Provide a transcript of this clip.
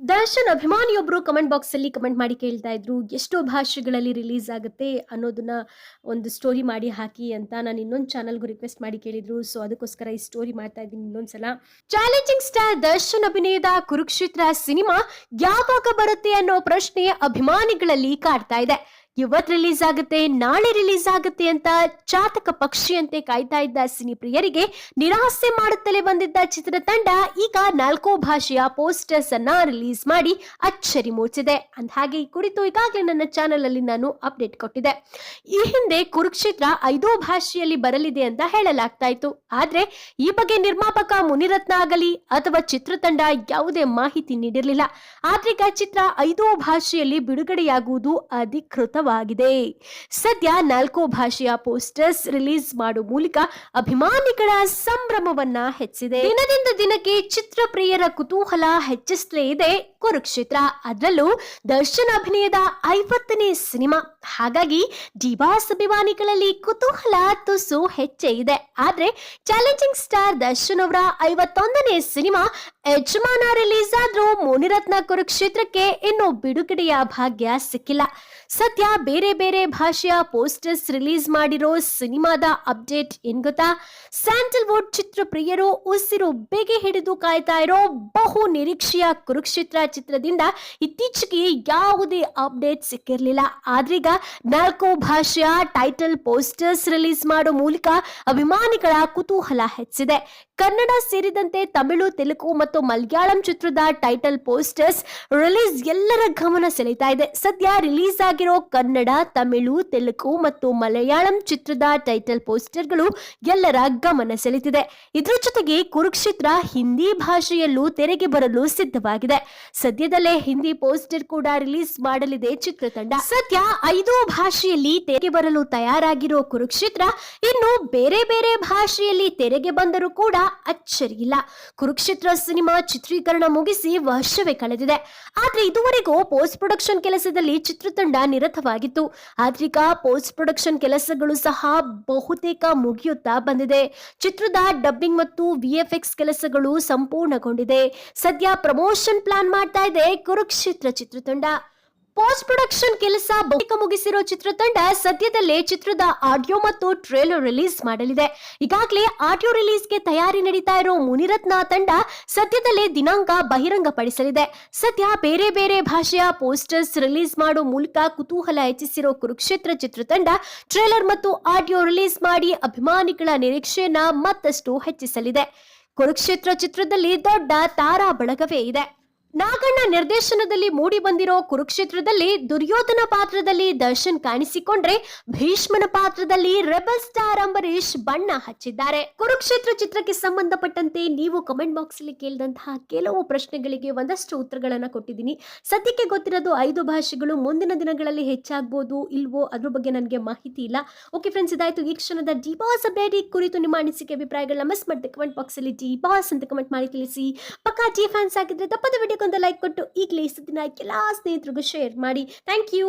ದರ್ಶನ್ ಅಭಿಮಾನಿಯೊಬ್ಬರು comment box ಅಲ್ಲಿ comment ಮಾಡಿ ಕೇಳ್ತಾ ಇದ್ರು, ಎಷ್ಟೋ ಭಾಷೆಗಳಲ್ಲಿ ರಿಲೀಸ್ ಆಗುತ್ತೆ ಅನ್ನೋದನ್ನ ಒಂದು ಸ್ಟೋರಿ ಮಾಡಿ ಹಾಕಿ ಅಂತ ನಾನು ಇನ್ನೊಂದು ಚಾನಲ್ಗೂ ರಿಕ್ವೆಸ್ಟ್ ಮಾಡಿ ಕೇಳಿದ್ರು. ಸೊ ಅದಕ್ಕೋಸ್ಕರ ಈ ಸ್ಟೋರಿ ಮಾಡ್ತಾ ಇದ್ದೀನಿ ಇನ್ನೊಂದ್ಸಲ. ಚಾಲೆಂಜಿಂಗ್ ಸ್ಟಾರ್ ದರ್ಶನ್ ಅಭಿನಯದ ಕುರುಕ್ಷೇತ್ರ ಸಿನಿಮಾ ಯಾವಾಗ ಬರುತ್ತೆ ಅನ್ನೋ ಪ್ರಶ್ನೆ ಅಭಿಮಾನಿಗಳಲ್ಲಿ ಕಾಡ್ತಾ ಇದೆ. ಇವತ್ ರಿಲೀಸ್ ಆಗುತ್ತೆ, ನಾಳೆ ರಿಲೀಸ್ ಆಗುತ್ತೆ ಅಂತ ಚಾತಕ ಪಕ್ಷಿಯಂತೆ ಕಾಯ್ತಾ ಇದ್ದ ಸಿನಿ ಪ್ರಿಯರಿಗೆ ನಿರಾಸೆ ಮಾಡುತ್ತಲೇ ಬಂದಿದ್ದ ಚಿತ್ರತಂಡ ಈಗ ನಾಲ್ಕು ಭಾಷೆಯ ಪೋಸ್ಟರ್ಸ್ ಅನ್ನ ರಿಲೀಸ್ ಮಾಡಿ ಅಚ್ಚರಿ ಮೂಡಿಸಿದೆ. ಅಂದ ಹಾಗೆ ಈ ಕುರಿತು ಈಗಾಗಲೇ ನನ್ನ ಚಾನೆಲ್ ಅಲ್ಲಿ ನಾನು ಅಪ್ಡೇಟ್ ಕೊಟ್ಟಿದ್ದೆ. ಈ ಹಿಂದೆ ಕುರುಕ್ಷೇತ್ರ ಐದೋ ಭಾಷೆಯಲ್ಲಿ ಬರಲಿದೆ ಅಂತ ಹೇಳಲಾಗ್ತಾ ಇತ್ತು. ಆದ್ರೆ ಈ ಬಗ್ಗೆ ನಿರ್ಮಾಪಕ ಮುನಿರತ್ನ ಆಗಲಿ ಅಥವಾ ಚಿತ್ರತಂಡ ಯಾವುದೇ ಮಾಹಿತಿ ನೀಡಿರಲಿಲ್ಲ. ಆದ್ರೀಗ ಚಿತ್ರ ಐದೋ ಭಾಷೆಯಲ್ಲಿ ಬಿಡುಗಡೆಯಾಗುವುದು ಅಧಿಕೃತವಾಗಿದೆ ಸದ್ಯ ನಾಲ್ಕು ಭಾಷೆಯ ಪೋಸ್ಟರ್ಸ್ ರಿಲೀಸ್ ಮಾಡುವ ಮೂಲಕ ಅಭಿಮಾನಿಗಳ ಸಂಭ್ರಮವನ್ನ ಹೆಚ್ಚಿದೆ ದಿನದಿಂದ ದಿನಕ್ಕೆ ಚಿತ್ರ ಪ್ರಿಯರ ಕುತೂಹಲ ಹೆಚ್ಚಿಸಲೇ ಇದೆ ಕುರುಕ್ಷೇತ್ರ. ಅದರಲ್ಲೂ ದರ್ಶನ್ ಅಭಿನಯದ ಐವತ್ತನೇ ಸಿನಿಮಾ. ಹಾಗಾಗಿ ಡಿವಾಸ್ ಅಭಿಮಾನಿಗಳಲ್ಲಿ ಕುತೂಹಲ ತುಸು ಹೆಚ್ಚೇ ಇದೆ. ಆದ್ರೆ ಚಾಲೆಂಜಿಂಗ್ ಸ್ಟಾರ್ ದರ್ಶನ್ ಅವರ ಐವತ್ತೊಂದನೇ ಸಿನಿಮಾ ಯಜಮಾನ ರಿಲೀಸ್ ಆದ್ರೂ ಮುನಿರತ್ನ ಕುರುಕ್ಷೇತ್ರಕ್ಕೆ ಇನ್ನು ಬಿಡುಗಡೆಯ ಭಾಗ್ಯ ಸಿಕ್ಕಿಲ್ಲ. ಸದ್ಯ ಬೇರೆ ಬೇರೆ ಭಾಷೆಯ ಪೋಸ್ಟರ್ಸ್ ರಿಲೀಸ್ ಮಾಡಿರೋ ಸಿನಿಮಾದ ಅಪ್ಡೇಟ್ ಏನ್ ಗೊತ್ತಾ? ಸ್ಯಾಂಡಲ್ವುಡ್ ಚಿತ್ರ ಪ್ರಿಯರು, ಉಸಿರು ಬೆಗೆ ಹಿಡಿದು ಕಾಯ್ತಾ ಇರೋ ಬಹು ನಿರೀಕ್ಷೆಯ ಕುರುಕ್ಷೇತ್ರ ಚಿತ್ರದಿಂದ ಇತ್ತೀಚೆಗೆ ಯಾವುದೇ ಅಪ್ಡೇಟ್ ಸಿಕ್ಕಿರಲಿಲ್ಲ. ಆದ್ರೀಗ ನಾಲ್ಕು ಭಾಷೆಯ ಟೈಟಲ್ ಪೋಸ್ಟರ್ಸ್ ರಿಲೀಸ್ ಮಾಡೋ ಮೂಲಕ ಅಭಿಮಾನಿಗಳ ಕುತೂಹಲ ಹೆಚ್ಚಿದೆ. ಕನ್ನಡ ಸೇರಿದಂತೆ ತಮಿಳು, ತೆಲುಗು ಮತ್ತು ಮಲಯಾಳಂ ಚಿತ್ರದ ಟೈಟಲ್ ಪೋಸ್ಟರ್ಸ್ ರಿಲೀಸ್ ಎಲ್ಲರ ಗಮನ ಸೆಳೀತಾ ಇದೆ. ಸದ್ಯ ರಿಲೀಸ್ ಆಗಿರೋ ಕನ್ನಡ, ತಮಿಳು, ತೆಲುಗು ಮತ್ತು ಮಲಯಾಳಂ ಚಿತ್ರದ ಟೈಟಲ್ ಪೋಸ್ಟರ್ಗಳು ಎಲ್ಲರ ಗಮನ ಸೆಳೆತಿದೆ ಇದ್ರ ಜೊತೆಗೆ ಕುರುಕ್ಷೇತ್ರ ಹಿಂದಿ ಭಾಷೆಯಲ್ಲೂ ತೆರೆಗೆ ಬರಲು ಸಿದ್ಧವಾಗಿದೆ. ಸದ್ಯದಲ್ಲೇ ಹಿಂದಿ ಪೋಸ್ಟರ್ ಕೂಡ ರಿಲೀಸ್ ಮಾಡಲಿದೆ ಚಿತ್ರತಂಡ. ಸದ್ಯ ಐದು ಭಾಷೆಯಲ್ಲಿ ತೆರೆಗೆ ಬರಲು ತಯಾರಾಗಿರೋ ಕುರುಕ್ಷೇತ್ರ ಇನ್ನು ಬೇರೆ ಬೇರೆ ಭಾಷೆಯಲ್ಲಿ ತೆರೆಗೆ ಬಂದರೂ ಕೂಡ ಅಚ್ಚರಿಯಿಲ್ಲ ಕುರುಕ್ಷೇತ್ರ ಸಿನಿಮಾ ಚಿತ್ರೀಕರಣ ಮುಗಿಸಿ ವರ್ಷವೇ ಕಳೆದಿದೆ. ಆದ್ರೆ ಇದುವರೆಗೂ ಪೋಸ್ಟ್ ಪ್ರೊಡಕ್ಷನ್ ಕೆಲಸದಲ್ಲಿ ಚಿತ್ರತಂಡ ನಿರತವಾಗಿತ್ತು. ಆದ್ರೀಗ ಪೋಸ್ಟ್ ಪ್ರೊಡಕ್ಷನ್ ಕೆಲಸಗಳು ಸಹ ಬಹುತೇಕ ಮುಗಿಯುತ್ತಾ ಬಂದಿದೆ. ಚಿತ್ರದ ಡಬ್ಬಿಂಗ್ ಮತ್ತು ವಿಎಫ್ಎಕ್ಸ್ ಕೆಲಸಗಳು ಸಂಪೂರ್ಣಗೊಂಡಿದೆ. ಸದ್ಯ ಪ್ರಮೋಷನ್ ಪ್ಲಾನ್ ಮಾಡ್ತಾ ಇದೆ ಕುರುಕ್ಷೇತ್ರ ಚಿತ್ರತಂಡ. ಪೋಸ್ಟ್ ಪ್ರೊಡಕ್ಷನ್ ಕೆಲಸ ಬಹುತೇಕ ಮುಗಿಸಿರೋ ಚಿತ್ರತಂಡ ಸದ್ಯದಲ್ಲೇ ಚಿತ್ರದ ಆಡಿಯೋ ಮತ್ತು ಟ್ರೇಲರ್ ರಿಲೀಸ್ ಮಾಡಲಿದೆ. ಈಗಾಗಲೇ ಆಡಿಯೋ ರಿಲೀಸ್ಗೆ ತಯಾರಿ ನಡೀತಾ ಇರೋ ಮುನಿರತ್ನ ತಂಡ ಸದ್ಯದಲ್ಲೇ ದಿನಾಂಕ ಬಹಿರಂಗಪಡಿಸಲಿದೆ. ಸದ್ಯ ಬೇರೆ ಬೇರೆ ಭಾಷೆಯ ಪೋಸ್ಟರ್ಸ್ ರಿಲೀಸ್ ಮಾಡೋ ಮೂಲಕ ಕುತೂಹಲ ಹೆಚ್ಚಿಸಿರೋ ಕುರುಕ್ಷೇತ್ರ ಚಿತ್ರತಂಡ ಟ್ರೇಲರ್ ಮತ್ತು ಆಡಿಯೋ ರಿಲೀಸ್ ಮಾಡಿ ಅಭಿಮಾನಿಗಳ ನಿರೀಕ್ಷೆಯನ್ನ ಮತ್ತಷ್ಟು ಹೆಚ್ಚಿಸಲಿದೆ. ಕುರುಕ್ಷೇತ್ರ ಚಿತ್ರದಲ್ಲಿ ದೊಡ್ಡ ತಾರಾ ಬಳಗವೇ ಇದೆ. ನಾಗಣ್ಣ ನಿರ್ದೇಶನದಲ್ಲಿ ಮೂಡಿ ಬಂದಿರೋ ಕುರುಕ್ಷೇತ್ರದಲ್ಲಿ ದುರ್ಯೋಧನ ಪಾತ್ರದಲ್ಲಿ ದರ್ಶನ್ ಕಾಣಿಸಿಕೊಂಡ್ರೆ ಭೀಷ್ಮನ ಪಾತ್ರದಲ್ಲಿ ರೆಬಲ್ ಸ್ಟಾರ್ ಅಂಬರೀಶ್ ಬಣ್ಣ ಹಚ್ಚಿದ್ದಾರೆ. ಕುರುಕ್ಷೇತ್ರ ಚಿತ್ರಕ್ಕೆ ಸಂಬಂಧಪಟ್ಟಂತೆ ನೀವು ಕಮೆಂಟ್ ಬಾಕ್ಸ್ ಅಲ್ಲಿ ಕೇಳಿದಂತಹ ಕೆಲವು ಪ್ರಶ್ನೆಗಳಿಗೆ ಒಂದಷ್ಟು ಉತ್ತರಗಳನ್ನ ಕೊಟ್ಟಿದ್ದೀನಿ. ಸದ್ಯಕ್ಕೆ ಗೊತ್ತಿರೋದು ಐದು ಭಾಷೆಗಳು ಮುಂದಿನ ದಿನಗಳಲ್ಲಿ ಹೆಚ್ಚಾಗ್ಬೋದು ಇಲ್ವೋ ಅದ್ರ ಬಗ್ಗೆ ನನಗೆ ಮಾಹಿತಿ ಇಲ್ಲ. ಓಕೆ ಫ್ರೆಂಡ್ಸ್, ಇದಾಯ್ತು. ಈ ಕ್ಷಣದ ಡಿ ಬಾಸ್ ಕುರಿತು ನಿಮ್ಮ ಅನಿಸಿಕೆ, ಅಭಿಪ್ರಾಯಗಳನ್ನ ಮಿಸ್ ಮಾಡಿದೆ ಕಮೆಂಟ್ ಬಾಕ್ಸ್ ಅಲ್ಲಿ ಡಿ ಬಾಸ್ ಅಂತ ಕಮೆಂಟ್ ಮಾಡಿ ತಿಳಿಸಿ. ಪಕ್ಕಾ ಜಿ ಫ್ಯಾನ್ಸ್ ಆಗಿದ್ರೆ ತಪ್ಪದ ವಿಡಿಯೋಗೊಂದು ಲೈಕ್ ಕೊಟ್ಟು ಈಗಲೇ ಸುದ್ದಿನ ಎಲ್ಲ ಸ್ನೇಹಿತರಿಗೂ ಶೇರ್ ಮಾಡಿ. Thank you